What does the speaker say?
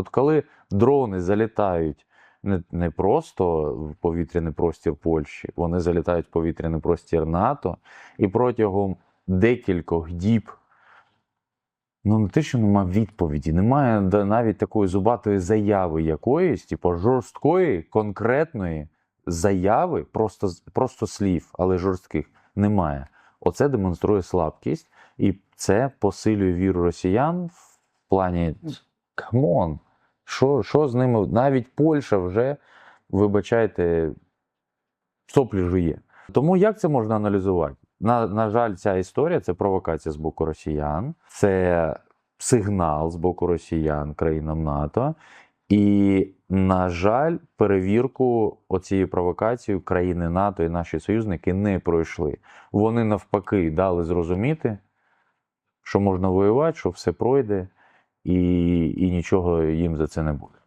От коли дрони залітають не, не просто в повітряний простір Польщі, вони залітають в повітряний простір НАТО, і протягом декількох діб. Ну, не те, що немає відповіді, немає навіть такої зубатої заяви якоїсь, типу жорсткої, конкретної заяви, просто, просто слів, але жорстких немає. Оце демонструє слабкість, і це посилює віру росіян в плані камон. Що, що з ними? Навіть Польща вже, вибачайте, соплі жує. Тому як це можна аналізувати? На, на жаль, ця історія це провокація з боку росіян, це сигнал з боку росіян країнам НАТО. І, на жаль, перевірку оцією провокацією країни НАТО і наші союзники не пройшли. Вони навпаки дали зрозуміти, що можна воювати, що все пройде, і, і нічого їм за це не буде.